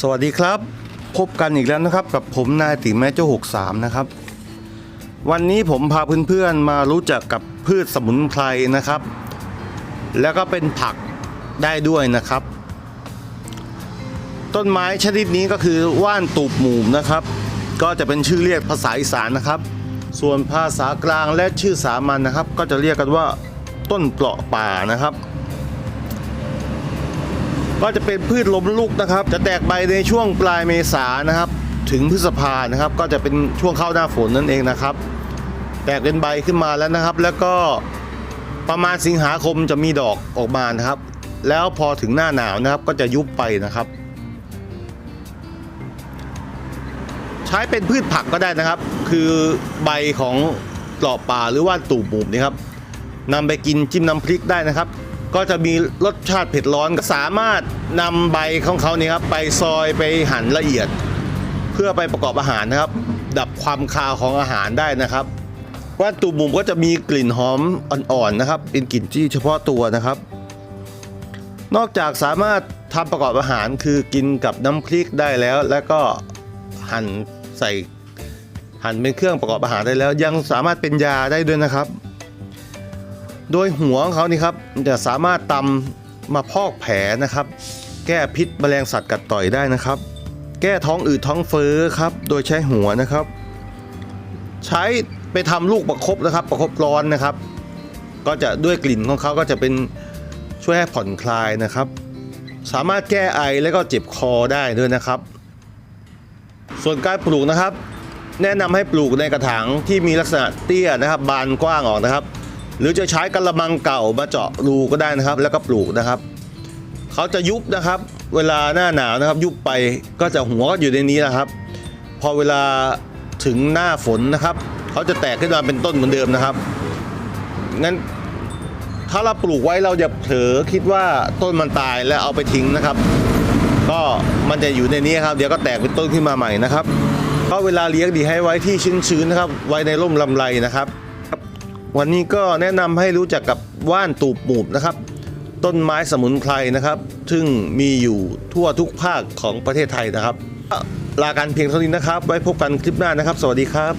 สวัสดีครับ พบกันอีกแล้วนะครับกับผมนายติแม่เจ้า63 นะครับ วันนี้ผมพาเพื่อนๆมารู้จักกับพืชสมุนไพรนะครับ แล้วก็เป็นผักได้ด้วยนะครับ ต้นไม้ชนิดนี้ก็คือว่านตูบหมูนะครับ ก็จะเป็นชื่อเรียกภาษาอีสานนะครับ ส่วนภาษากลางและชื่อสามัญนะครับ ก็จะเรียกกันว่าต้นเปราะป่านะครับ ก็จะเป็นพืชล้มลุกนะครับ จะแตกใบในช่วงปลายเมษานะครับ ถึงพฤษภานะครับ ก็จะเป็นช่วงเข้าหน้าฝนนั่นเองนะครับ แตกเป็นใบขึ้นมาแล้วนะครับ แล้วก็ประมาณสิงหาคมจะมีดอกออกมานะครับ แล้วพอถึงหน้าหนาวนะครับ ก็จะยุบไปนะครับ ใช้เป็นพืชผักก็ได้นะครับ คือใบของเปราะป่าหรือว่าตูบหมูนี่ครับนำไปกินจิ้มน้ำพริกได้นะครับ ก็จะมีรสชาติเผ็ดร้อนสามารถนำใบของเขานี่ครับไปซอยไปหั่นละเอียด เพื่อไปประกอบอาหารนะครับ ดับความคาวของอาหารได้นะครับว่าตูบหมูก็จะมีกลิ่นหอมอ่อนๆนะครับ เป็นกลิ่นที่เฉพาะตัวนะครับ นอกจากสามารถทำประกอบอาหารคือกินกับน้ำพริกได้แล้ว แล้วก็หั่นใส่หั่นเป็นเครื่องประกอบอาหารได้แล้ว ยังสามารถเป็นยาได้ด้วยนะครับ โดยหัวของเขานี่ครับจะสามารถตำมาพอกแผลนะครับ แก้พิษแมลงสัตว์กัดต่อยได้นะครับ แก้ท้องอืดท้องเฟ้อครับ โดยใช้หัวนะครับ ใช้ไปทำลูกประคบนะครับ ประคบร้อนนะครับ ก็จะด้วยกลิ่นของเขาก็จะเป็นช่วยให้ผ่อนคลายนะครับ สามารถแก้ไอและก็เจ็บคอได้ด้วยนะครับ ส่วนการปลูกนะครับ แนะนำให้ปลูกในกระถางที่มีลักษณะเตี้ยนะครับ บานกว้างออกนะครับ หรือจะใช้กระมังเก่ามาเจาะรูก็ได้นะครับ แล้วก็ปลูกนะครับเขาจะยุบนะครับ เวลาหน้าหนาวนะครับ ยุบไปก็จะหัวก็อยู่ในนี้นะครับ พอเวลาถึงหน้าฝนนะครับเขาจะแตกขึ้นมาเป็นต้นเหมือนเดิมนะครับงั้นถ้าเราปลูกไว้เราอย่าเผลอคิดว่าต้นมันตายแล้วเอาไปทิ้งนะครับ ก็มันจะอยู่ในนี้ครับ เดี๋ยวก็แตกเป็นต้นขึ้นมาใหม่นะครับก็เวลาเลี้ยงดีให้ไว้ที่ชื้นๆนะครับ ไว้ในร่มลำไรนะครับ วันนี้ก็แนะนำให้รู้จักกับว่านตูบหมูบนะครับ ต้นไม้สมุนไพรนะครับ ซึ่งมีอยู่ทั่วทุกภาคของประเทศไทยนะครับ ลากันเพียงเท่านี้นะครับ ไว้พบกันคลิปหน้านะครับ สวัสดีครับ